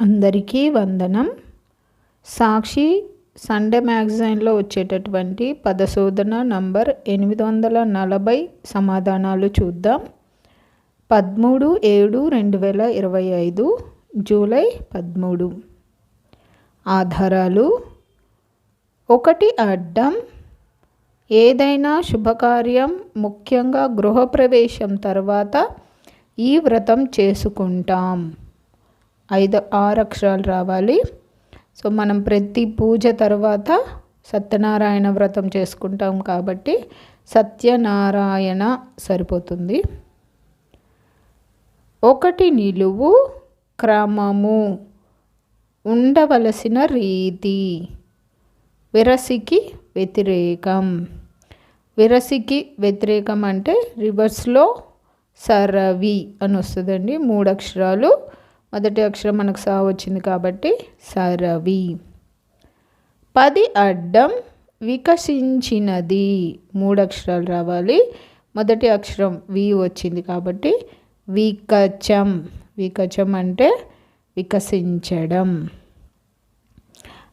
అందరికీ వందనం. సాక్షి సండే మ్యాగజైన్లో వచ్చేటటువంటి పదశోధన నంబర్ ఎనిమిది వందల నలభై సమాధానాలు చూద్దాం. పదమూడు ఏడు రెండు వేల ఇరవై ఐదు జూలై పదమూడు. ఆధారాలు. ఒకటి అడ్డం. ఏదైనా శుభకార్యం ముఖ్యంగా గృహప్రవేశం తర్వాత ఈ వ్రతం చేసుకుంటాం. ఐదు ఆరు అక్షరాలు రావాలి. సో మనం ప్రతి పూజ తర్వాత సత్యనారాయణ వ్రతం చేసుకుంటాం కాబట్టి సత్యనారాయణ సరిపోతుంది. ఒకటి నిలువు క్రమము ఉండవలసిన రీతి. విరసికి వ్యతిరేకం. విరసికి వ్యతిరేకం అంటే రివర్స్లో సరవి అని వస్తుందండి. మూడు అక్షరాలు మొదటి అక్షరం మనకు సా వచ్చింది కాబట్టి సరవి. పది అడ్డం వికసించినది. మూడు అక్షరాలు రావాలి. మొదటి అక్షరం వి వచ్చింది కాబట్టి వికచం. వికచం అంటే వికసించడం.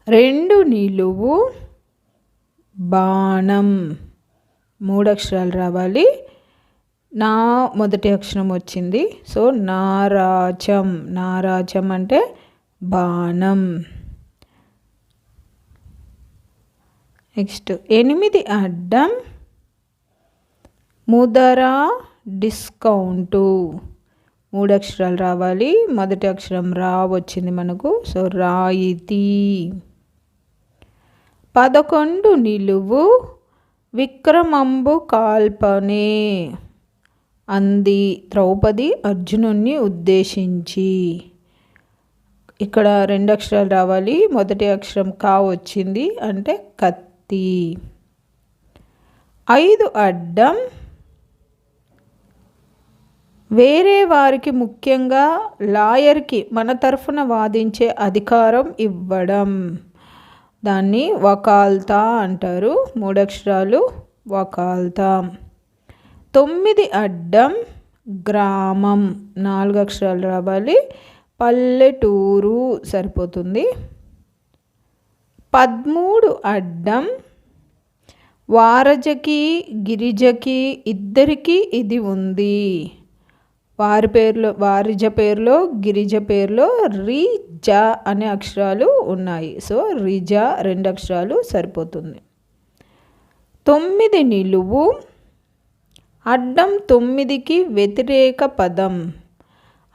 రెండు నిలువు బాణం. మూడు అక్షరాలు రావాలి. నా మొదటి అక్షరం వచ్చింది. సో నారాజం. నారాజం అంటే బాణం. నెక్స్ట్ ఎనిమిది అడ్డం. ముదర డిస్కౌంటు. మూడు అక్షరాలు రావాలి. మొదటి అక్షరం రా వచ్చింది మనకు. సో రాయితీ. పదకొండు నిలువు. విక్రమంబు కాల్పనే. అంది ద్రౌపది అర్జునుణ్ణి ఉద్దేశించి. ఇక్కడ రెండు అక్షరాలు రావాలి. మొదటి అక్షరం కా వచ్చింది అంటే కత్తి. ఐదు అడ్డం. వేరే వారికి ముఖ్యంగా లాయర్కి మన తరఫున వాదించే అధికారం ఇవ్వడం. దాన్ని వకాల్తా అంటారు. మూడక్షరాలు వకాల్తా. తొమ్మిది అడ్డం గ్రామం. నాలుగు అక్షరాలు రావాలి. పల్లెటూరు సరిపోతుంది. పదమూడు అడ్డం వారజకి గిరిజకి ఇద్దరికి ఇది ఉంది. వారి పేర్లో వారిజ పేరులో గిరిజ పేరులో రిజ అనే అక్షరాలు ఉన్నాయి. సో రిజ రెండు అక్షరాలు సరిపోతుంది. తొమ్మిది నిలువు అడ్డం తొమ్మిదికి వ్యతిరేక పదం.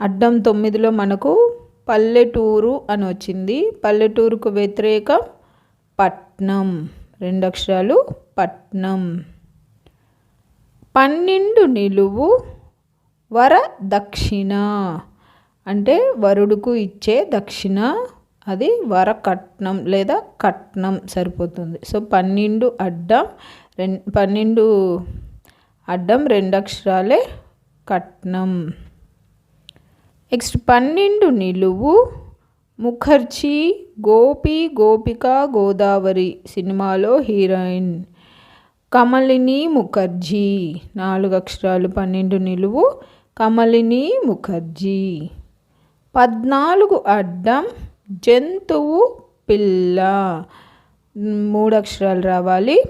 అడ్డం తొమ్మిదిలో మనకు పల్లెటూరు అని వచ్చింది. పల్లెటూరుకు వ్యతిరేకం పట్నం. రెండు అక్షరాలు పట్నం. పన్నెండు నిలువు వర దక్షిణ. అంటే వరుడుకు ఇచ్చే దక్షిణ. అది వర కట్నం లేదా కట్నం సరిపోతుంది. సో పన్నెండు అడ్డం రెం పన్నెండు అడ్డం రెండు అక్షరాలే కట్నం. నెక్స్ట్ పన్నెండు నిలువు ముఖర్జీ గోపి గోపిక గోదావరి సినిమాలో హీరోయిన్ కమలిని ముఖర్జీ. నాలుగు అక్షరాలు పన్నెండు నిలువు కమలిని ముఖర్జీ. పద్నాలుగు అడ్డం జంతువు పిల్ల. మూడు అక్షరాలు రావాలి.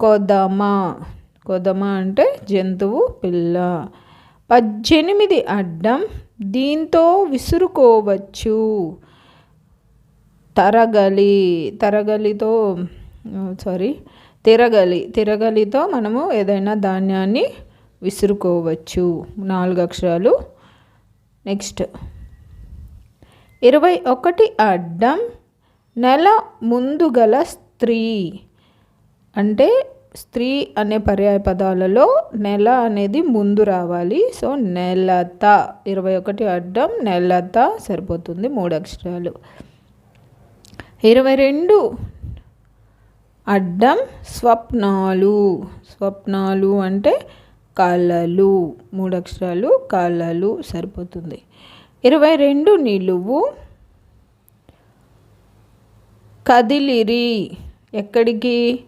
కొదమ. కొదమ అంటే జంతువు పిల్ల. పద్దెనిమిది అడ్డం దీంతో విసురుకోవచ్చు. తరగలి తరగలితో సారీ తిరగలి తిరగలితో మనము ఏదైనా ధాన్యాన్ని విసురుకోవచ్చు. నాలుగు అక్షరాలు. నెక్స్ట్. ఇరవై ఒకటి అడ్డం నెల ముందుగల స్త్రీ. అంటే స్త్రీ అనే పర్యాయ పదాలలో నెల అనేది ముందు రావాలి. సో నెలత ఇరవై ఒకటి అడ్డం నెలత సరిపోతుంది మూడు అక్షరాలు. ఇరవై రెండు అడ్డం స్వప్నాలు. స్వప్నాలు అంటే కళలు. మూడు అక్షరాలు కళలు సరిపోతుంది. ఇరవై రెండు నిలువు కదిలిరి. ఎక్కడికి?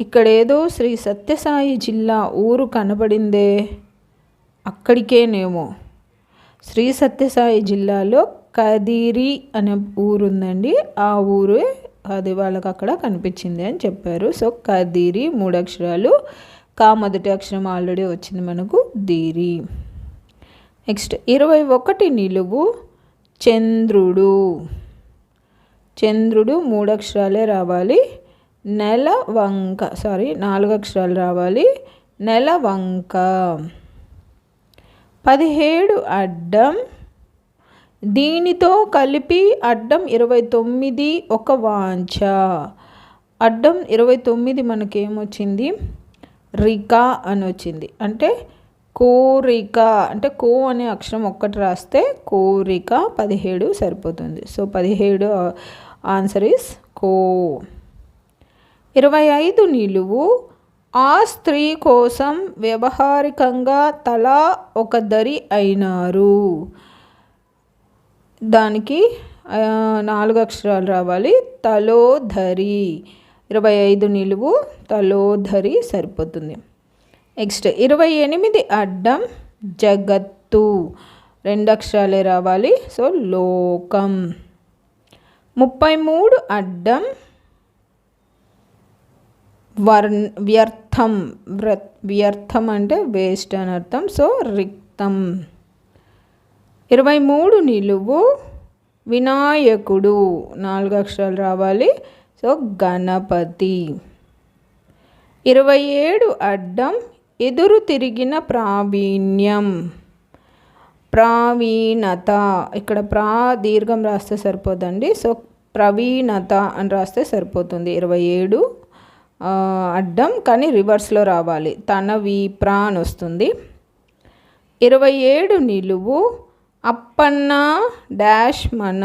ఇక్కడ ఏదో శ్రీ సత్యసాయి జిల్లా ఊరు కనబడిందే. అక్కడికేనేమో. శ్రీ సత్యసాయి జిల్లాలో కదిరి అనే ఊరుందండి. ఆ ఊరు అది వాళ్ళకి అక్కడ కనిపించింది అని చెప్పారు. సో కదిరి మూడు అక్షరాలు కా మొదటి అక్షరం ఆల్రెడీ వచ్చింది మనకు దీరి. నెక్స్ట్ ఇరవై ఒకటి నిలువు చంద్రుడు. చంద్రుడు మూడు అక్షరాలే రావాలి. నెల వంక సారీ నాలుగు అక్షరాలు రావాలి. నెల వంక పదిహేడు అడ్డం. దీనితో కలిపి అడ్డం ఇరవై తొమ్మిది ఒక వాంఛ. అడ్డం ఇరవై తొమ్మిది మనకేమొచ్చింది? రికా అని వచ్చింది అంటే కోరిక అంటే కో అనే అక్షరం ఒక్కటి రాస్తే కోరిక పదిహేడు సరిపోతుంది. సో పదిహేడు ఆన్సర్ ఇస్ కో. ఇరవై ఐదు నిలువు. ఆ స్త్రీ కోసం వ్యవహారికంగా తలా ఒక దరి అయినారు. దానికి నాలుగు అక్షరాలు రావాలి. తలోధరి ఇరవై ఐదు నిలువు. తలోధరి సరిపోతుంది. నెక్స్ట్ ఇరవై ఎనిమిది అడ్డం జగత్తు. రెండు అక్షరాలే రావాలి. సో లోకం. ముప్పై మూడు అడ్డం వర్ణ వ్యర్థం వ్యర్థం అంటే వేస్ట్ అని అర్థం. సో రిక్తం. ఇరవై మూడు నిలువు వినాయకుడు. నాలుగు అక్షరాలు రావాలి. సో గణపతి. ఇరవై ఏడు అడ్డం ఎదురు తిరిగిన ప్రావీణ్యం. ప్రావీణత. ఇక్కడ ప్రా దీర్ఘం రాస్తే సరిపోదండి. సో ప్రవీణత అని రాస్తే సరిపోతుంది. ఇరవై ఏడు అడ్డం కానీ రివర్స్లో రావాలి. తన వీప్రా అని వస్తుంది. ఇరవై ఏడు నిలువు. అప్పన్న డాష్ మన.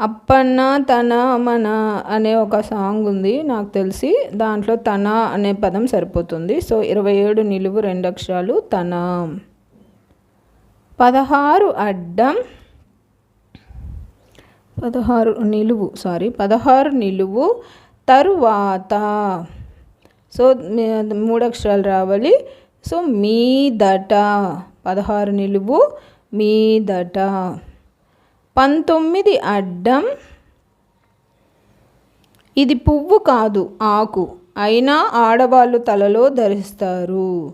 అప్పన్న తన మన అనే ఒక సాంగ్ ఉంది నాకు తెలిసి. దాంట్లో తన అనే పదం సరిపోతుంది. సో ఇరవై ఏడు నిలువు రెండు అక్షరాలు తన. పదహారు అడ్డం. పదహారు నిలువు సారీ. పదహారు నిలువు. తరువాత. సో మూడు అక్షరాలు రావాలి. సో మీదట పదహారు నిలువు. మీదట పంతొమ్మిది అడ్డం. ఇది పువ్వు కాదు ఆకు. అయినా ఆడవాళ్ళు తలలో ధరిస్తారు.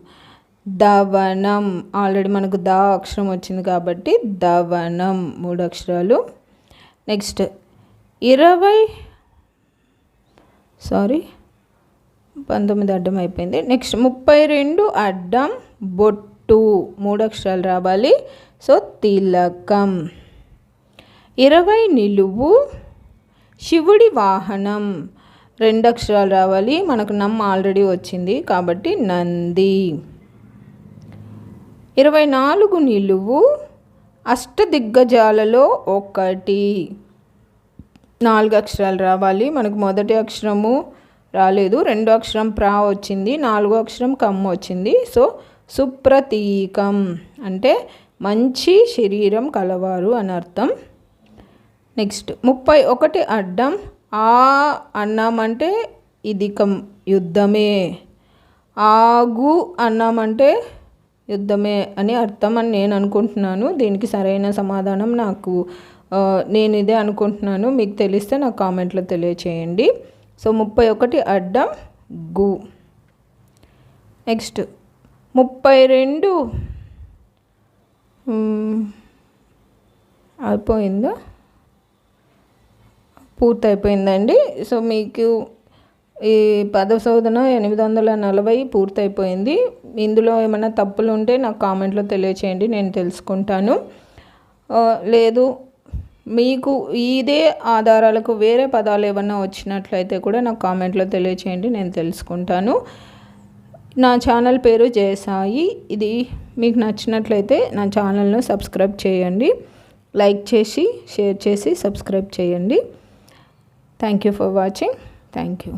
దవనం. ఆల్రెడీ మనకు ద అక్షరం వచ్చింది కాబట్టి దవనం. మూడు అక్షరాలు నెక్స్ట్. ఇరవై సారీ పంతొమ్మిది అడ్డం అయిపోయింది. నెక్స్ట్ ముప్పై రెండు అడ్డం బొట్టు. మూడు అక్షరాలు రావాలి. సో తిలకం. ఇరవై నిలువు శివుడి వాహనం. రెండు అక్షరాలు రావాలి. మనకు నమ్మ ఆల్రెడీ వచ్చింది కాబట్టి నంది. ఇరవై నాలుగు నిలువు అష్టదిగ్గజాలలో ఒకటి. నాలుగు అక్షరాలు రావాలి. మనకు మొదటి అక్షరము రాలేదు. రెండో అక్షరం ప్రా వచ్చింది. నాలుగో అక్షరం కమ్ వచ్చింది. సో సుప్రతీకం అంటే మంచి శరీరం కలవారు అని అర్థం. నెక్స్ట్ ముప్పై ఒకటి అడ్డం ఆ అన్నామంటే ఇది కం యుద్ధమే. ఆగు అన్నామంటే యుద్ధమే అని అర్థం అని నేను అనుకుంటున్నాను. దీనికి సరైన సమాధానం నాకు నేను ఇదే అనుకుంటున్నాను. మీకు తెలిస్తే నాకు కామెంట్లో తెలియచేయండి. సో ముప్పై ఒకటి అడ్డం గు. నెక్స్ట్ ముప్పై రెండు. అయిపోయిందా? పూర్తయిపోయిందండి. సో మీకు ఈ పదశోధన ఎనిమిది వందల నలభై పూర్తయిపోయింది. ఇందులో ఏమైనా తప్పులు ఉంటే నాకు కామెంట్లో తెలియచేయండి. నేను తెలుసుకుంటాను. లేదు మీకు ఇదే ఆధారాలకు వేరే పదాలు ఏమన్నా వచ్చినట్లయితే కూడా నాకు కామెంట్లో తెలియచేయండి నేను తెలుసుకుంటాను. నా ఛానల్ పేరు జయసాయి. ఇది మీకు నచ్చినట్లయితే నా ఛానల్ను సబ్స్క్రైబ్ చేయండి లైక్ చేసి షేర్ చేసి సబ్స్క్రైబ్ చేయండి. Thank you for watching. Thank you.